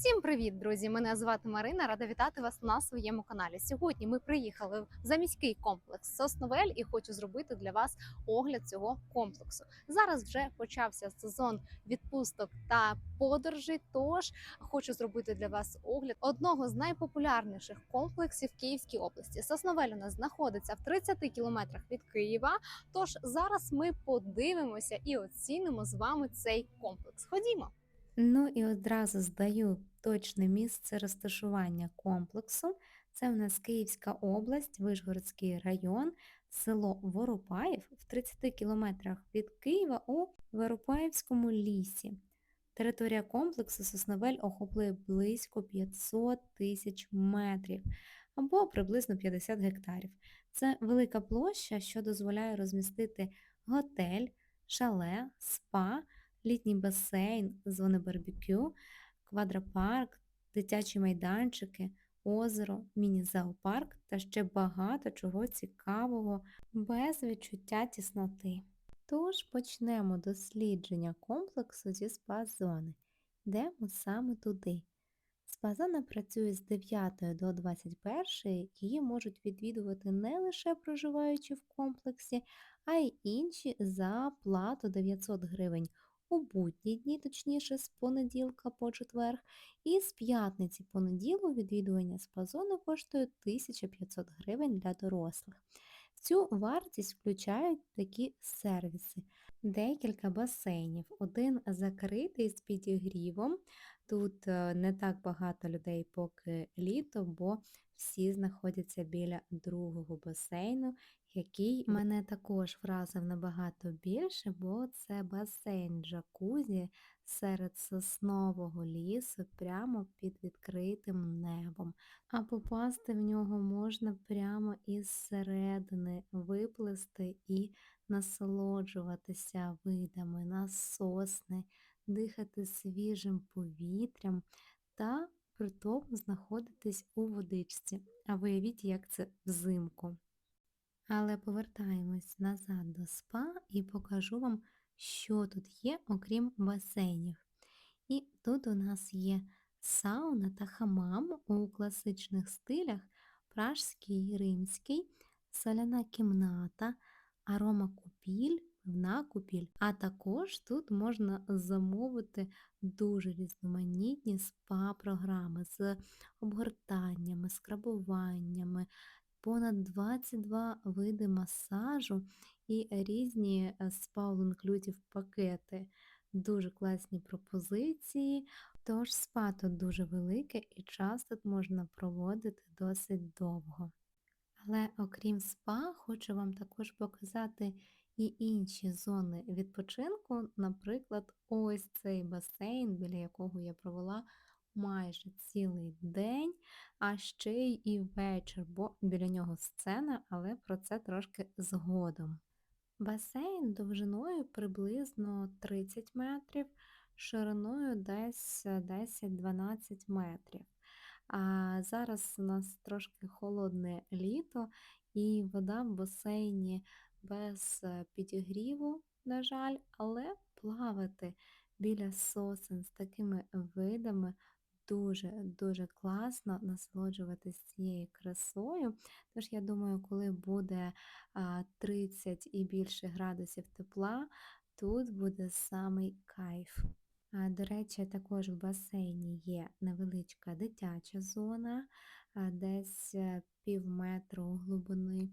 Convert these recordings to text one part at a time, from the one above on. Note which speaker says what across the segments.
Speaker 1: Всім привіт, друзі! Мене звати Марина. Рада вітати вас на своєму каналі. Сьогодні ми приїхали в заміський комплекс Сосновель і хочу зробити для вас огляд цього комплексу. Зараз вже почався сезон відпусток та подорожей. Тож хочу зробити для вас огляд одного з найпопулярніших комплексів Київській області. Сосновель у нас знаходиться в 30 кілометрах від Києва. Тож зараз ми подивимося і оцінимо з вами цей комплекс. Ходімо.
Speaker 2: Ну і одразу здаю точне місце розташування комплексу. Це в нас Київська область, Вишгородський район, село Воропаїв в 30 кілометрах від Києва у Воропаївському лісі. Територія комплексу Сосновель охоплює близько 500 тисяч метрів або приблизно 50 гектарів. Це велика площа, що дозволяє розмістити готель, шале, спа, літній басейн, зони барбекю, квадропарк, дитячі майданчики, озеро, міні-зоопарк та ще багато чого цікавого без відчуття тісноти. Тож почнемо дослідження комплексу зі спа-зони. Йдемо саме туди. Спа-зона працює з 9 до 21, її можуть відвідувати не лише проживаючі в комплексі, а й інші за плату 900 гривень у будні дні, точніше з понеділка по четверг, і з п'ятниці по неділю відвідування спа-зони коштує 1500 гривень для дорослих. Цю вартість включають такі сервіси. Декілька басейнів. Один закритий з підігрівом. Тут е, не так багато людей, поки літо, бо всі знаходяться біля другого басейну, який мене також вразив набагато більше, бо це басейн джакузі серед соснового лісу прямо під відкритим небом. А попасти в нього можна прямо із середини, виплисти і насолоджуватися видами на сосни, дихати свіжим повітрям та при тому знаходитись у водичці. А виявіть, як це взимку. Але повертаємось назад до спа і покажу вам, що тут є, окрім басейнів. І тут у нас є сауна та хамам у класичних стилях, пражський римський, соляна кімната, аромакупіль, пивна купіль. А також тут можна замовити дуже різноманітні спа-програми з обгортаннями, скрабуваннями, понад 22 види масажу і різні спа inclusive пакети. Дуже класні пропозиції, тож спа тут дуже велике і час тут можна проводити досить довго. Але окрім спа, хочу вам також показати і інші зони відпочинку, наприклад, ось цей басейн, біля якого я провела майже цілий день, а ще й і вечір, бо біля нього сцена, але про це трошки згодом. Басейн довжиною приблизно 30 метрів, шириною десь 10-12 метрів. А зараз у нас трошки холодне літо, і вода в басейні без підігріву, на жаль, але плавати біля сосен з такими видами дуже-дуже класно насолоджуватись цією красою. Тож, я думаю, коли буде 30 і більше градусів тепла, тут буде самий кайф. До речі, також в басейні є невеличка дитяча зона, десь пів метру глибини.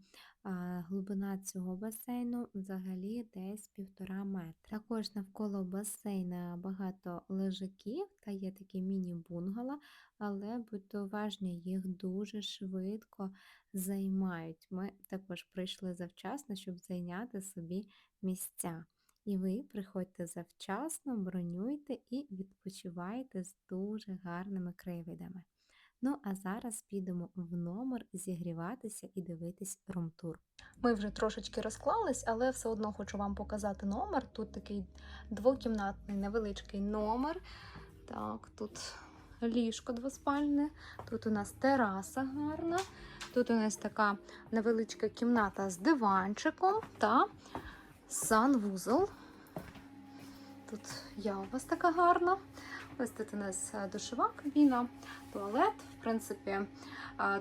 Speaker 2: Глибина цього басейну взагалі десь півтора метра. Також навколо басейна багато лежаків та є такі міні-бунгало, але будьте уважні, їх дуже швидко займають. Ми також прийшли завчасно, щоб зайняти собі місця. І ви приходьте завчасно, бронюйте і відпочивайте з дуже гарними краєвидами. Ну, а зараз підемо в номер зігріватися і дивитись румтур.
Speaker 1: Ми вже трошечки розклались, але все одно хочу вам показати номер. Тут такий двокімнатний невеличкий номер. Так, тут ліжко двоспальне, тут у нас тераса гарна, тут у нас така невеличка кімната з диванчиком та санвузол. Тут я у вас така гарна. Ось тут у нас е, душова кабіна, туалет, в принципі, е,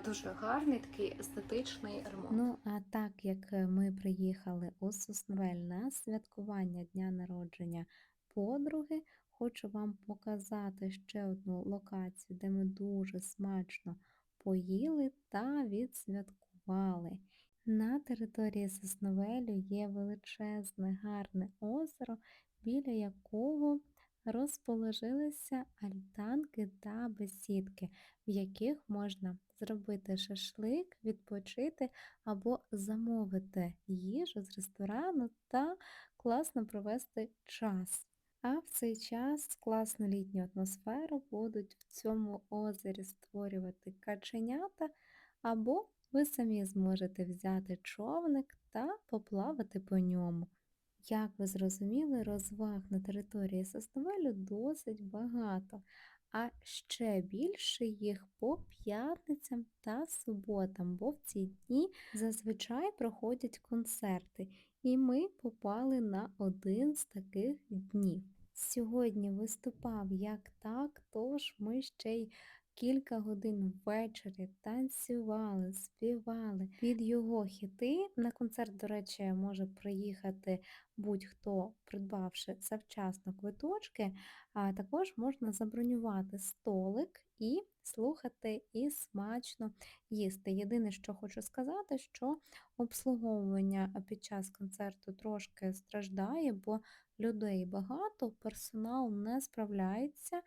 Speaker 1: дуже гарний такий естетичний ремонт.
Speaker 2: Ну, а так як е, ми приїхали у Сосновель на святкування дня народження подруги, хочу вам показати ще одну локацію, де ми дуже смачно поїли та відсвяткували. На території Сосновелю є величезне гарне озеро, біля якого розположилися альтанки та бесідки, в яких можна зробити шашлик, відпочити або замовити їжу з ресторану та класно провести час. А в цей час класну літню атмосферу будуть в цьому озері створювати каченята, або ви самі зможете взяти човник та поплавати по ньому. Як ви зрозуміли, розваг на території Сосновелю досить багато, а ще більше їх по п'ятницям та суботам, бо в ці дні зазвичай проходять концерти, і ми попали на один з таких днів. Сьогодні виступав як так, тож ми ще й кілька годин ввечері танцювали, співали під його хіти. На концерт, до речі, може приїхати будь-хто, придбавши завчасно квиточки, а також можна забронювати столик і слухати і смачно їсти. Єдине, що хочу сказати, що обслуговування під час концерту трошки страждає, бо людей багато, персонал не справляється.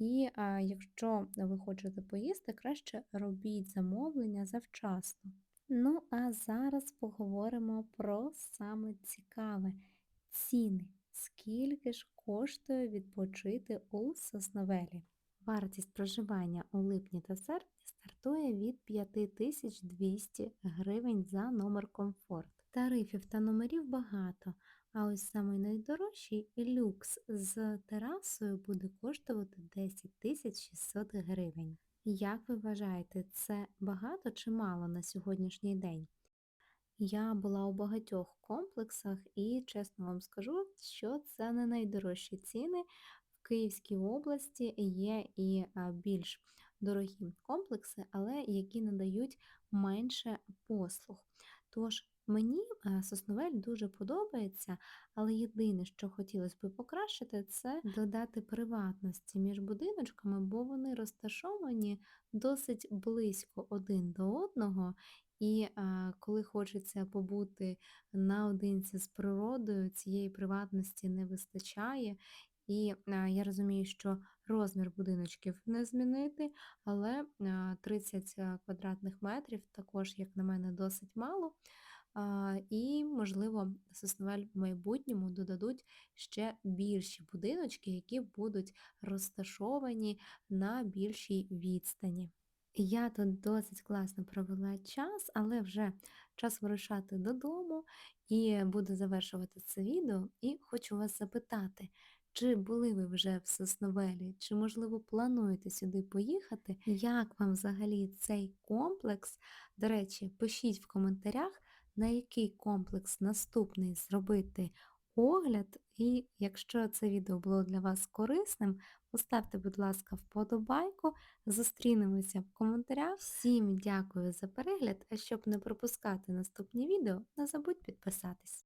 Speaker 2: І а, якщо ви хочете поїсти, краще робіть замовлення завчасно. Ну, а зараз поговоримо про саме цікаве ціни. Скільки ж коштує відпочити у Сосновелі? Вартість проживання у липні та серпні стартує від 5200 гривень за номер комфорт. Тарифів та номерів багато, а ось самий найдорожчий люкс з терасою буде коштувати 10 600 гривень. Як ви вважаєте, це багато чи мало на сьогоднішній день? Я була у багатьох комплексах і чесно вам скажу, що це не найдорожчі ціни. В Київській області є і більш дорогі комплекси, але які надають менше послуг. Тож мені е, Сосновель дуже подобається, але єдине, що хотілося б покращити, це додати приватності між будиночками, бо вони розташовані досить близько один до одного. І а, коли хочеться побути наодинці з природою, цієї приватності не вистачає. І а, я розумію, що розмір будиночків не змінити, але а, 30 квадратних метрів також, як на мене, досить мало. І, можливо, Сосновель в майбутньому додадуть ще більші будиночки, які будуть розташовані на більшій відстані. Я тут досить класно провела час, але вже час вирушати додому і буду завершувати це відео. І хочу вас запитати, чи були ви вже в Сосновелі, чи, можливо, плануєте сюди поїхати? Як вам взагалі цей комплекс? До речі, пишіть в коментарях, на який комплекс наступний зробити огляд. І якщо це відео було для вас корисним, поставте, будь ласка, вподобайку. Зустрінемося в коментарях. Всім дякую за перегляд, а щоб не пропускати наступні відео, не забудь підписатись.